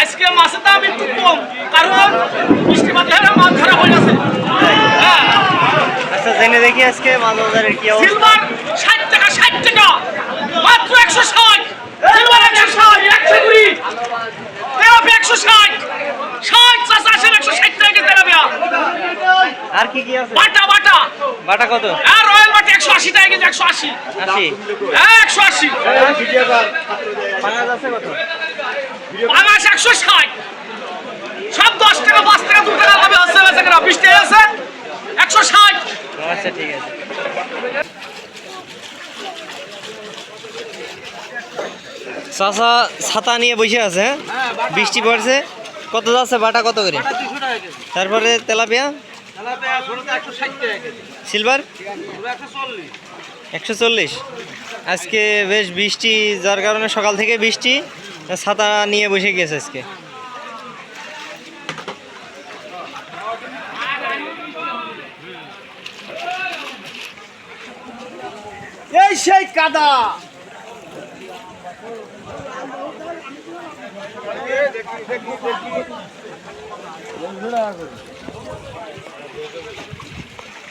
আজকে মাছের দাম একটু কম কারণ বৃষ্টি বাদলে মাছ ধরা হয়ে গেছে হ্যাঁ। আচ্ছা জেনে দেখি আজকে মাছ বাজারের কি অবস্থা। সিলভার ষাট টাকা ষাট টাকা। মাত্র একশো ষাট। সিলভার কুড়ি। আর কি কি আছে? বাটা বাটা। বাটা কত? আর বাটা একশো আশি টাকা কেজি একশো আশি। হ্যাঁ একশো আশি। পাঙাশ একশো ষাট। সব দশ টাকা পাঁচ টাকা দু টাকা লাভে হচ্ছে বেচা কেনা বিশ টাকা আছে একশো ষাট। আচ্ছা ঠিক আছে। চাষা ছাতা নিয়ে বসে আছে হ্যাঁ? বৃষ্টি পড়ছে। কত যাচ্ছে বাটা কত করে? তারপরে তেলাপিয়া? সিলভার? একশো চল্লিশ। আজকে বেশ বৃষ্টি যার কারণে সকাল থেকে বৃষ্টি ছাতা নিয়ে বসে গেছে আজকে। এই সেই কাদা!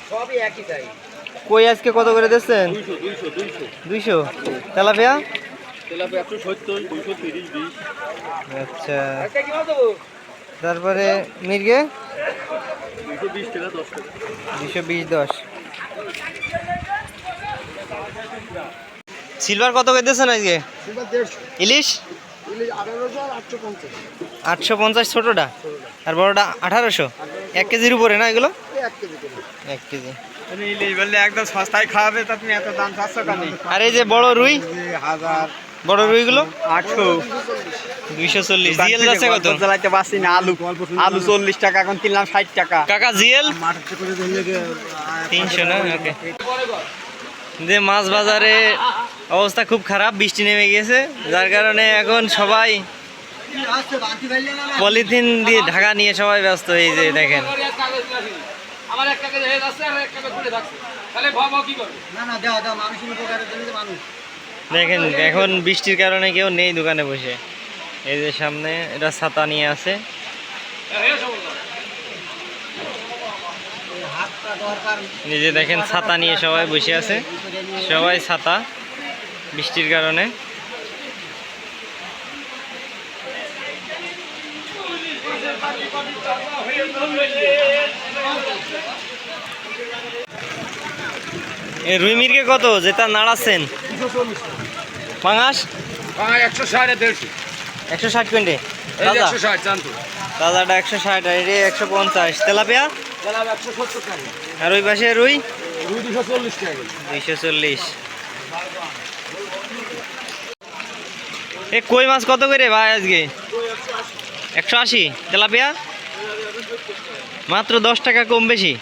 সবই একই তাই। কই আজকে কত করে দিচ্ছেন? দুইশো তেলাপিয়া? আচ্ছা। তারপরে মির্গে? দুশো বিশ দশ। সিলভার কত করে দিচ্ছেন আজকে? ইলিশ? আটশো পঞ্চাশ ছোটোটা? আর বড়টা আঠারোশো? এক কেজির উপরে না এগুলো? এক কেজি বললে একদম সস্তায় খাওয়াবে তা তুমি এত দাম চাচ্ছ কেন? আর এই যে বড় রুই? হাজার বড় রুইগুলো? আটশো। দুইশো চল্লিশ। জিএল আছে কত? চালাইতে পারছি না আলু। আলু চল্লিশ টাকা এখন কিনলাম ষাট টাকা। কাকা জিএল? তিনশো না? ওকে। যে মাছ বাজারে অবস্থা খুব খারাপ বৃষ্টি নেমে গেছে যার কারণে এখন সবাই পলিথিন দিয়ে ঢাকা নিয়ে সবাই ব্যস্ত এই যে দেখেন। আমার এক টাকা যাচ্ছে আর এক টাকা ঘুরে থাকছে। তাহলে ভাব কি করবে দেখেন এখন বৃষ্টির কারণে কেউ নেই দোকানে বসে। এই যে সামনে এটা ছাতা নিয়ে আছে। এই যে দেখেন ছাতা নিয়ে সবাই বসে আছে। সবাই ছাতা বৃষ্টির কারণে। রুই মির্গে কত? যেটা নাড়াচ্ছেন পাঙাশ একশো ষাট দেড়শো। একশো ষাট জানতো। দাদাটা একশো ষাট আর এটা একশো পঞ্চাশ। তেলাপিয়া? আর ওই পাশে রুই? দুইশো চল্লিশ। এ কই মাছ কত করে ভাই আজকে? একশো আশি তেলাপিয়া? মাত্র দশ টাকা কম বেশি।